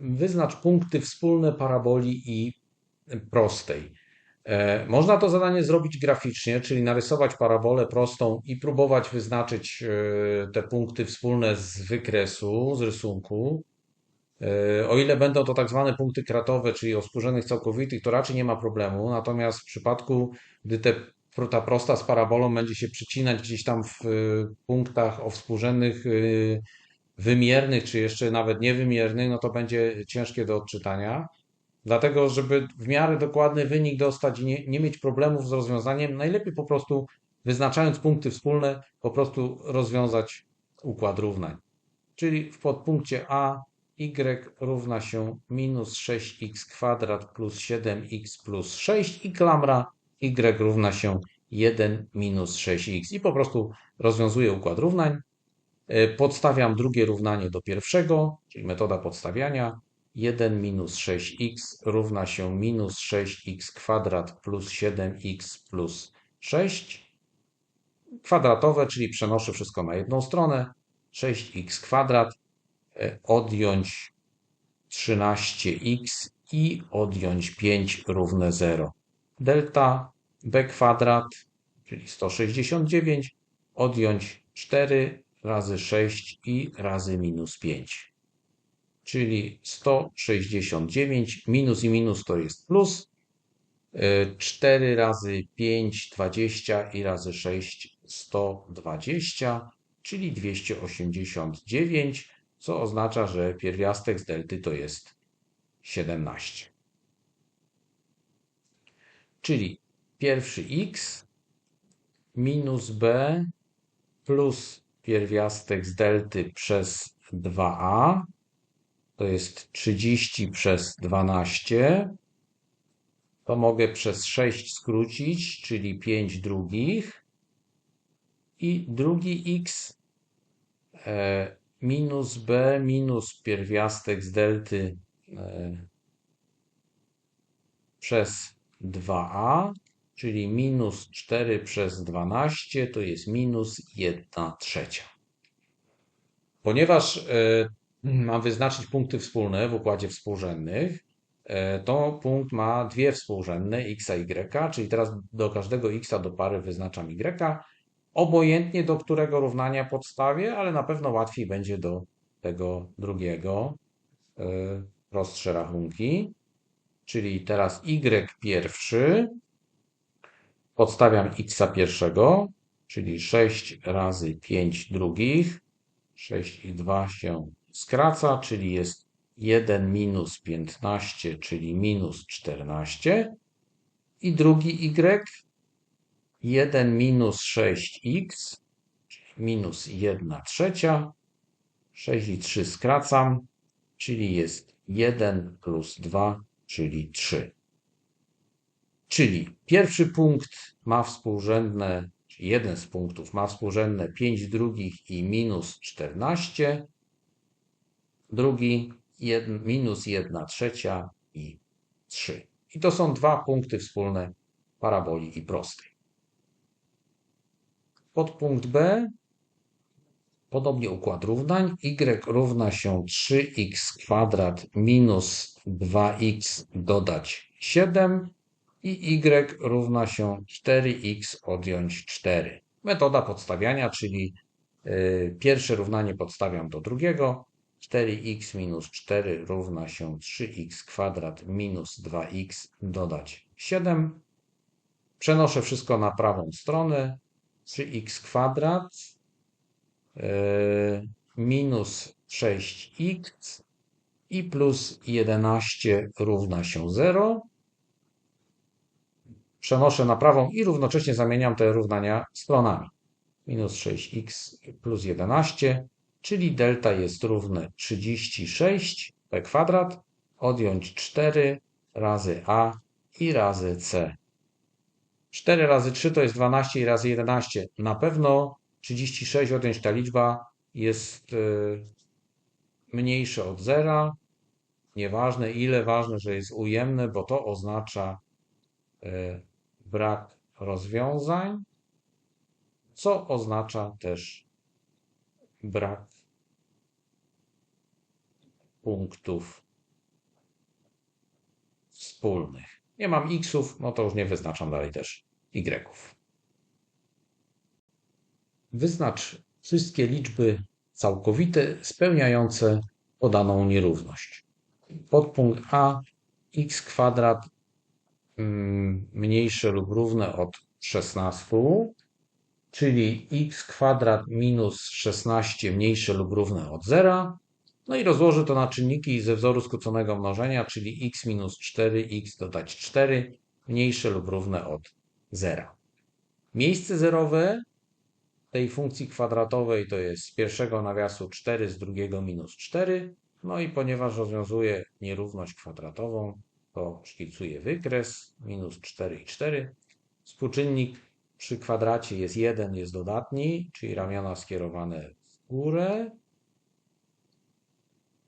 wyznacz punkty wspólne paraboli i prostej. E, Można to zadanie zrobić graficznie, czyli narysować parabolę prostą i próbować wyznaczyć e, te punkty wspólne z wykresu, z rysunku. E, O ile będą to tak zwane punkty kratowe, czyli o współrzędnych całkowitych, to raczej nie ma problemu. Natomiast w przypadku, gdy te, ta prosta z parabolą będzie się przycinać gdzieś tam w punktach o współrzędnych wymiernych, czy jeszcze nawet niewymiernych, no to będzie ciężkie do odczytania. Dlatego, żeby w miarę dokładny wynik dostać i nie, nie mieć problemów z rozwiązaniem, najlepiej po prostu wyznaczając punkty wspólne, po prostu rozwiązać układ równań. Czyli w podpunkcie A y równa się minus 6x kwadrat plus 7x plus 6 i klamra y równa się 1 minus 6x. I po prostu rozwiązuję układ równań. E, Podstawiam drugie równanie do pierwszego, czyli metoda podstawiania. 1 minus 6x równa się minus 6x kwadrat plus 7x plus 6. Kwadratowe, czyli przenoszę wszystko na jedną stronę. 6x kwadrat e, odjąć 13x i odjąć 5 równe 0. Delta b kwadrat, czyli 169, odjąć 4 razy 6 i razy minus 5. Czyli 169 minus i minus to jest plus. 4 razy 5 20 i razy 6 120, czyli 289, co oznacza, że pierwiastek z delty to jest 17. Czyli pierwszy x minus b plus pierwiastek z delty przez 2a to jest 30 przez 12. To mogę przez 6 skrócić, czyli 5 drugich. I drugi x e, minus b minus pierwiastek z delty e, przez 2a, czyli minus 4 przez 12 to jest minus 1 trzecia. Ponieważ e, mam wyznaczyć punkty wspólne w układzie współrzędnych, e, to punkt ma dwie współrzędne x i y, czyli teraz do każdego x do pary wyznaczam y, obojętnie do którego równania podstawię, ale na pewno łatwiej będzie do tego drugiego e, prostsze rachunki. Czyli teraz y pierwszy podstawiam x pierwszego, czyli 6 razy 5 drugich, 6 i 2 się skraca, czyli jest 1 minus 15, czyli minus 14. I drugi y, 1 minus 6x, czyli minus 1 trzecia. 6 i 3 skracam, czyli jest 1 plus 2, czyli 3. Czyli pierwszy punkt ma współrzędne, jeden z punktów ma współrzędne 5 drugich i minus 14, drugi jed, minus 1 trzecia i 3. I to są dwa punkty wspólne paraboli i prostej. Podpunkt B, podobnie układ równań, y równa się 3x kwadrat minus 2x dodać 7 i y równa się 4x odjąć 4. Metoda podstawiania, czyli y, pierwsze równanie podstawiam do drugiego. 4x minus 4 równa się 3x kwadrat minus 2x dodać 7. Przenoszę wszystko na prawą stronę. 3x kwadrat y, minus 6x i plus 11 równa się 0 przenoszę na prawą i równocześnie zamieniam te równania stronami. Minus 6x plus 11, czyli delta jest równe 36 p kwadrat, odjąć 4 razy a i razy c. 4 razy 3 to jest 12 i razy 11. Na pewno 36 odjąć ta liczba jest y, mniejsze od zera. Nieważne ile, ważne, że jest ujemne, bo to oznacza y, brak rozwiązań, co oznacza też brak punktów wspólnych. Nie mam xów, no to już nie wyznaczam dalej też y. Wyznacz wszystkie liczby całkowite spełniające podaną nierówność. Podpunkt A x kwadrat mniejsze lub równe od 16, czyli x kwadrat minus 16 mniejsze lub równe od 0. No i rozłożę to na czynniki ze wzoru skróconego mnożenia, czyli x minus 4, x dodać 4 mniejsze lub równe od 0. Miejsce zerowe tej funkcji kwadratowej to jest z pierwszego nawiasu 4, z drugiego minus 4. No i ponieważ rozwiązuję nierówność kwadratową, to szkicuję wykres minus 4 i 4. Współczynnik przy kwadracie jest 1, jest dodatni, czyli ramiona skierowane w górę.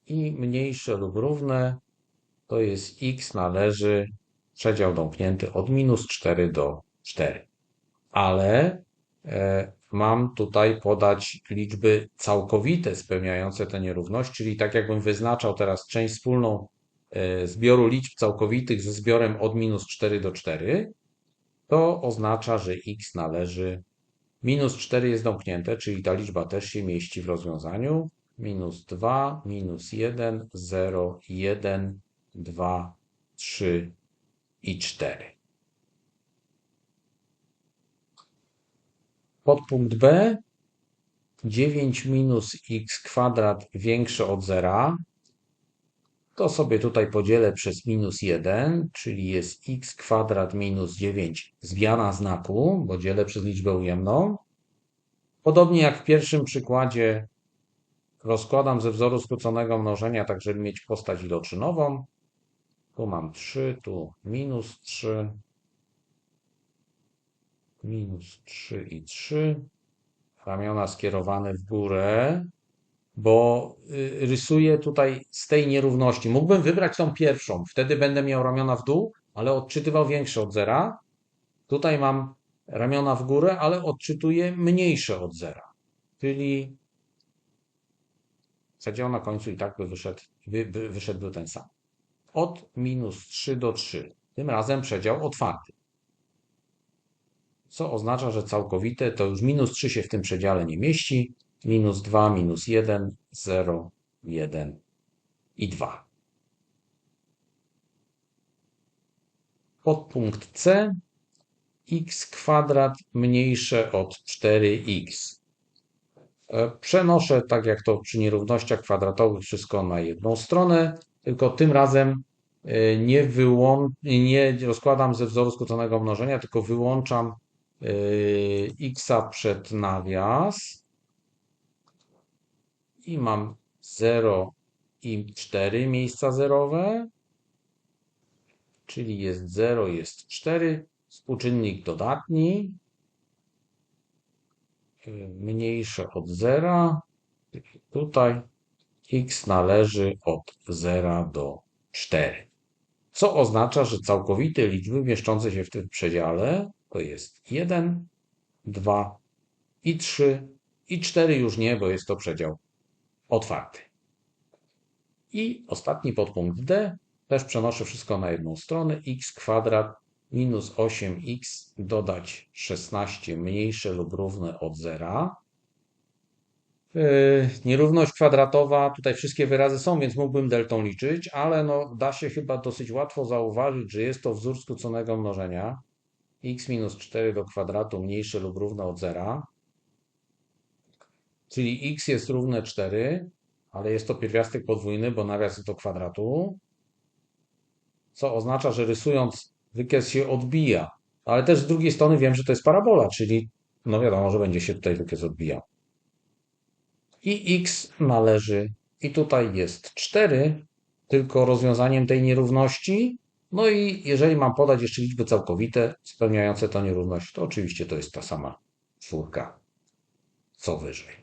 I mniejsze lub równe to jest x należy przedział domknięty od minus 4 do 4. Ale e, mam tutaj podać liczby całkowite spełniające te nierówności, czyli tak jakbym wyznaczał teraz część wspólną zbioru liczb całkowitych ze zbiorem od minus 4 do 4, to oznacza, że x należy, minus 4 jest domknięte, czyli ta liczba też się mieści w rozwiązaniu, minus 2, minus 1, 0, 1, 2, 3 i 4. Podpunkt B. 9 minus x kwadrat większe od zera, to sobie tutaj podzielę przez minus 1, czyli jest x kwadrat minus 9 zmiana znaku, bo dzielę przez liczbę ujemną. Podobnie jak w pierwszym przykładzie rozkładam ze wzoru skróconego mnożenia, tak żeby mieć postać iloczynową. Tu mam 3, tu minus 3, minus 3 i 3. Ramiona skierowane w górę, bo y, rysuję tutaj z tej nierówności. Mógłbym wybrać tą pierwszą, wtedy będę miał ramiona w dół, ale odczytywał większe od zera. Tutaj mam ramiona w górę, ale odczytuję mniejsze od zera. Czyli przedział na końcu i tak by wyszedł, by, by ten sam. Od minus 3 do 3. Tym razem przedział otwarty co oznacza, że całkowite to już minus 3 się w tym przedziale nie mieści, minus 2, minus 1, 0, 1 i 2. Podpunkt C x kwadrat mniejsze od 4x. E, przenoszę, tak jak to przy nierównościach kwadratowych, wszystko na jedną stronę, tylko tym razem e, nie, wyłą- nie rozkładam ze wzoru skróconego mnożenia, tylko wyłączam Yy, x przed nawias i mam 0 i 4 miejsca zerowe, czyli jest 0, jest 4, współczynnik dodatni, mniejsze od 0, tutaj x należy od 0 do 4. Co oznacza, że całkowite liczby mieszczące się w tym przedziale to jest 1, 2 i 3 i 4 już nie, bo jest to przedział otwarty. I ostatni podpunkt D, też przenoszę wszystko na jedną stronę, x kwadrat minus 8x dodać 16 mniejsze lub równe od zera. Yy, nierówność kwadratowa, tutaj wszystkie wyrazy są, więc mógłbym deltą liczyć, ale no, da się chyba dosyć łatwo zauważyć, że jest to wzór skróconego mnożenia x minus 4 do kwadratu mniejsze lub równe od zera, czyli x jest równe 4, ale jest to pierwiastek podwójny, bo nawias do kwadratu, co oznacza, że rysując wykres się odbija, ale też z drugiej strony wiem, że to jest parabola, czyli no wiadomo, że będzie się tutaj wykres odbijał. I x należy, i tutaj jest 4, tylko rozwiązaniem tej nierówności no i jeżeli mam podać jeszcze liczby całkowite spełniające tę nierówność, to oczywiście to jest ta sama czwórka, co wyżej.